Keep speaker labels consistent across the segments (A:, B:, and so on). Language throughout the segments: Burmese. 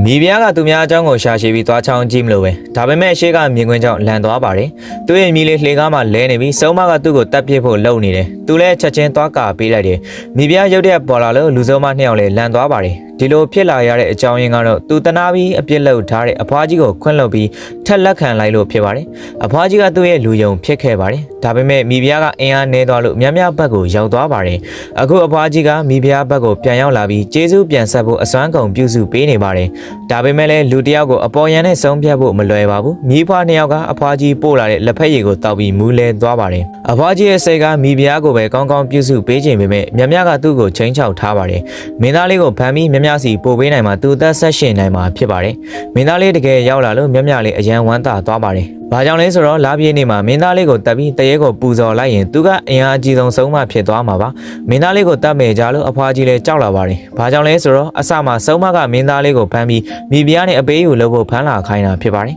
A: မိဖုရားကသူများအကြောင်းကိုရှာရှည်ပြီးသွားချောင်းကြည့်မလို့ပဲဒါပေမဲ့ရှေ့ကမြင်ကွင်းကြောင့်လန်သွားပါတယ်သူရဲ့မိလေးလှေကားမှလဲနေပြီးစုံမကသူ့ကိုတတ်ပြစ်ဖို့လုပ်နေတယ်သူလည်းချက်ချင်းသွားကာပေးလိုက်တယ်မိဖုရားရုတ်တရက်ပေါ်လာလို့လူစုံမနှစ်ယောက်လည်းလန်သွားပါတယ်ဒီလိုဖြစ်လာရတဲ့အကြောင်းရင်းကတော့သူတနာပြီးအပြစ်လုပ်ထားတဲ့အဖွားကြီးကိုခွင့်လွှတ်ပြီးထက်လက်ခံလိုက်လို့ဖြစ်ပါတယ်အဖွားကြီးကသူ့ရဲ့လူယုံဖြစ်ခဲ့ပါတယ်ဒါပေမဲ့မိဖုရားကအင်အားနည်းသွားလို့မြတ်မြတ်ဘက်ကိုရောက်သွားပါတယ်အခုအဖွားကြီးကမိဖုရားဘက်ကိုပြန်ရောက်လာပြီးကျေးဇူးပြန်ဆက်ဖို့အစွမ်းကုန်ပြုစုပေးနေပါတယ်ဒါပေမဲ့လည်းလူတစ်ယောက်ကိုအပေါ်ယံနဲ့ဆုံးဖြတ်ဖို့မလွယ်ပါဘူးမိဖွားနှစ်ယောက်ကအဖွားကြီးပို့လာတဲ့လက်ဖက်ရည်ကိုတောက်ပြီးမူးလဲသွားပါတယ်အဖွားကြီးရဲ့စိတ်ကမိဖုရားကိုပဲကောင်းကောင်းပြုစုပေးခြင်းပေမဲ့မြတ်မြတ်ကသူ့ကိုချိန်ချောက်ထားပါတယ်မင်းသားလေးကိုဖမ်းပြီးမြတ်မြတ်စီပို့ပေးနိုင်မှာသူအသက်ဆက်ရှင်နိုင်မှာဖြစ်ပါတယ်မင်းသားလေးတကယ်ရောက်လာလို့မြတ်မြတ်လေးအရန်ဝမ်းသာသွားပါတယ်ဘာကြောင့်လဲဆိုတော့လာပြေးနေမှာမင်းသားလေးကိုတက်ပြီးတရေကိုပူဇော်လိုက်ရင်သူကအင်အားအကြီးဆုံးဆုံးမဖြစ်သွားမှာပါမင်းသားလေးကိုတတ်မယ်ကြလို့အဖွားကြီးလည်းကြောက်လာပါတယ်ဘာကြောင့်လဲဆိုတော့အစမှဆုံးမကမင်းသားလေးကိုဖမ်းပြီးမိဖုရားနဲ့အပေးယူလုပ်ဖို့ဖမ်းလာခိုင်းတာဖြစ်ပါတယ်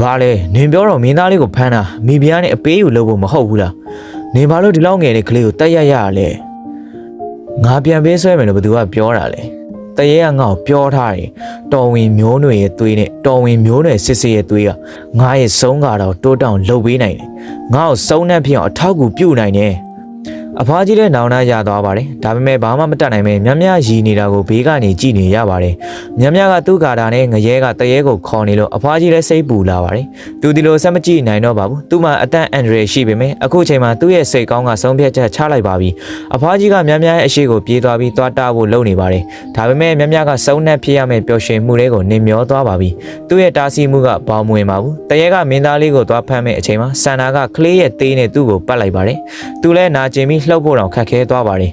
A: ဘာလဲနင်ပြောတော့မင်းသားလေးကိုဖမ်းတာမိဖုရားနဲ့အပေးယူလုပ်ဖို့မဟုတ်ဘူးလား နင်ဘာလို့ဒီလောက်ငယ်တဲ့ကလေးကိုတက်ရရရလဲငါပြန်ပေးဆွဲမယ်လို့ဘသူကပြောတာလဲတရေကငါ့ကိုပြောထားတယ်တော်ဝင်မျိုးနွေရဲ့သွေးနဲ့တော်ဝင်မျိုးနွယ်စစ်စစ်ရဲ့သွေးကငါရဲ့ဆုံးကတော့တိုးတောင်လှုပ်ပေးနိုင်တယ်ငါ့ကိုစုံနှက်ဖြစ်အောင်အထောက်အကူပြုနိုင်တယ် အဖွားကြီးလည်းနောင်နာရသွားပါတယ်ဒါပေမဲ့ဘာမှမတတ်နိုင်ပဲမြမရည်နေတာကိုဘေးကနေကြည့်နေရပါတယ်မြမကသူ့ကာတာနဲ့ငရဲကတရေကိုခေါ်နေလို့အဖွားကြီးလည်းစိတ်ပူလာပါတယ်သူဒီလိုဆက်မကြည့်နိုင်တော့ပါဘူးသူ့မှာအတန်အန်ဒရယ်ရှိပေမဲ့အခုချိန်မှာသူ့ရဲ့စိတ်ကောင်းကဆုံးဖြတ်ချက်ချလိုက်ပါပြီအဖွားကြီးကမြမရဲ့အရှိကိုပြေးသွားပြီးသွားတာဖို့လုပ်နေပါတယ်ဒါပေမဲ့မြမကစုံနှက်ဖြစ်ရမယ့်ပျော်ရွှင်မှုလေးကိုနင်မျောသွားပါပြီသူ့ရဲ့တားဆီးမှုကဘောင်မဝင်ပါဘူးတရေကမင်းသားလေးကိုသွားဖမ်းမဲ့အချိန်မှာဆန္ဒကကလေးရဲ့သေးနဲ့သူ့ကိုပတ်လိုက်ပါတယ်သူလည်းနာကျင်ပြီးလှုပ်ဖို့တော့ခက်ခဲသွားပါတယ်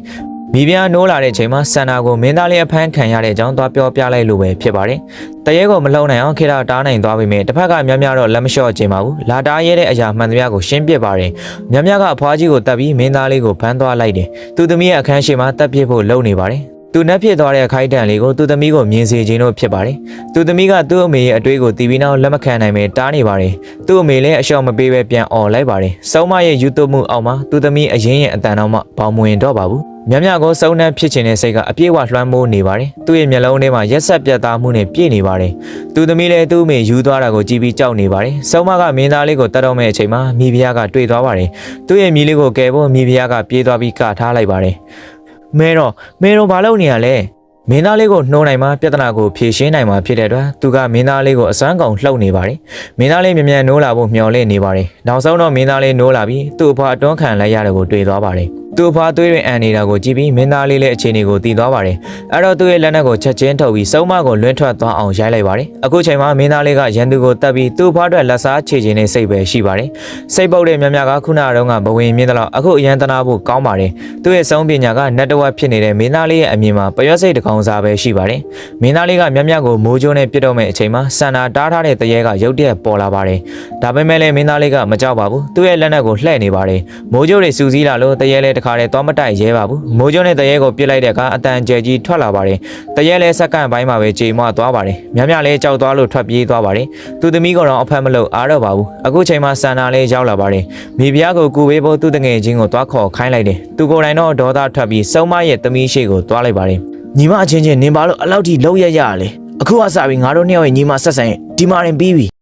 A: မိဖုရားနိုးလာတဲ့အချိန်မှာဆန္ဒကိုမင်းသားလေးအဖမ်းခံရတဲ့အကြောင်းသွားပြောပြလိုက်လို့ပဲဖြစ်ပါတယ်။တရဲကိုမလုံနိုင်အောင်ခေတ္တတားနိုင်သွားပြီမြတစ်ဖက်ကမြမြတော့လက်မလျှော့ခြင်းပါဘူး။လာတားရဲတဲ့အရာမှန်သမျှကိုရှင်းပြပါတယ်။မြမြကအဖွားကြီးကိုတတ်ပြီးမင်းသားလေးကိုဖမ်းသွားလိုက်တယ်။သူသမီးရဲ့အခန်းရှိမှာတက်ပြစ်ဖို့လုပ်နေပါတယ်။ သူနှက်ဖြစ်သွားတဲ့အခိုက်အတန့်လေးကိုသူသမီးကိုမြင်စေခြင်းတို့ဖြစ်ပါတယ်။သူသမီးကသူ့အမေရဲ့အတွေးကိုတီးပြီးနောက်လက်မခံနိုင်ပဲတားနေပါတယ်။သူ့အမေလည်းအလျှော့မပေးပဲပြန်អော်လိုက်ပါတယ်။စုံမရဲ့ယူသွမှုအောက်မှာသူသမီးအရင်ရဲ့အတန်တော်မှဘောင်မဝင်တော့ပါဘူး။မြမြကိုစုံနှံဖြစ်ခြင်းတဲ့စိတ်ကအပြည့်အဝလွှမ်းမိုးနေပါတယ်။သူ့ရဲ့မျက်လုံးထဲမှာရက်ဆက်ပြတ်သားမှုနဲ့ပြည့်နေပါတယ်။သူသမီးလည်းသူ့အမေယူသွားတာကိုကြည့်ပြီးကြောက်နေပါတယ်။စုံမကမင်းသားလေးကိုတတ်တော့မဲ့အချိန်မှာမိဖုရားကတွေ့သွားပါတယ်။သူ့ရဲ့မိလေးကိုကယ်ဖို့မိဖုရားကပြေးသွားပြီးကထားလိုက်ပါတယ်။ မဲတော့မဲတော့ဘာလုပ်နေရလဲ။မင်းသားလေးကိုနှိုးနိုင်မှပြဿနာကိုဖြေရှင်းနိုင်မှာဖြစ်တဲ့အတွက်သူကမင်းသားလေးကိုအစွမ်းကုန်လှုပ်နေပါတယ်။မင်းသားလေးမြန်မြန်နိုးလာဖို့မျှော်လင့်နေပါတယ်။နောက်ဆုံးတော့မင်းသားလေးနိုးလာပြီးသူ့အဖွာအတွန်းခံလိုက်ရတယ်ကိုတွေ့သွားပါတယ်။ သူ့အဖွာသွေးတွင်အန်နေတာကိုကြည့်ပြီးမင်းသားလေးလည်းအခြေအနေကိုသိသွားပါတယ်။အဲ့တော့သူ့ရဲ့လက်နက်ကိုချက်ချင်းထုတ်ပြီးစုံမကိုလွှင့်ထွက်သွားအောင်ရိုက်လိုက်ပါတယ်။အခုချိန်မှာမင်းသားလေးကရန်သူကိုတပ်ပြီးသူ့အဖွာအတွက်လက်စားချေခြင်းနဲ့စိတ်ပဲရှိပါတယ်။စိတ်ပုတ်တဲ့မြမြကခုနကတော့ကဘဝင်မြင့်တော့အခုအရန်တနာဖို့ကောင်းပါတယ်။သူ့ရဲ့ဆုံးပညာကနတ်တဝက်ဖြစ်နေတဲ့မင်းသားလေးရဲ့အမြင်မှာပရွက်စိတ်တကောင်စားပဲရှိပါတယ်။မင်းသားလေးကမြမြကိုမိုးကြိုးနဲ့ပြစ်တော့မဲ့အချိန်မှာစန္ဒာတားထားတဲ့တရေကရုတ်တရက်ပေါ်လာပါတယ်။ဒါပေမဲ့လည်းမင်းသားလေးကမကြောက်ပါဘူး။သူ့ရဲ့လက်နက်ကိုလှည့်နေပါတယ်။မိုးကြိုးတွေစူးစီးလာလို့တရေလည်းတခါတည်းသွားမတိုက်ရဲပါဘူး။မိုးကြိုးနဲ့တရေကိုပြစ်လိုက်တဲ့အခါအတန်ကျဲကြီးထွက်လာပါတယ်။တရေလည်းစက္ကန့်ပိုင်းမှာပဲကြေမွသွားပါတယ်။မြမြလည်းကြောက်သွားလို့ထွက်ပြေးသွားပါတယ်။သူသမီးကတော့အဖက်မလို့အားတော့ပါဘူး။အခုချိန်မှာစန္ဒာလည်းရောက်လာပါတယ်။မိဖုရားကိုကူပေးဖို့သူ့တငယ်ချင်းကိုသွားခေါ်ခိုင်းလိုက်တယ်။သူကိုယ်တိုင်တော့ဒေါသထွက်ပြီးစုံမရဲ့သမီးရှိကိုသွားလိုက်ပါတယ်။ညီမအချင်းချင်းနင်ဘာလို့အလောက်ထိလှုပ်ရရလဲ။အခုအစားပြီးငါတို့နှစ်ယောက်ရဲ့ညီမဆက်ဆံရင်ဒီမာရင်ပြီးပြီ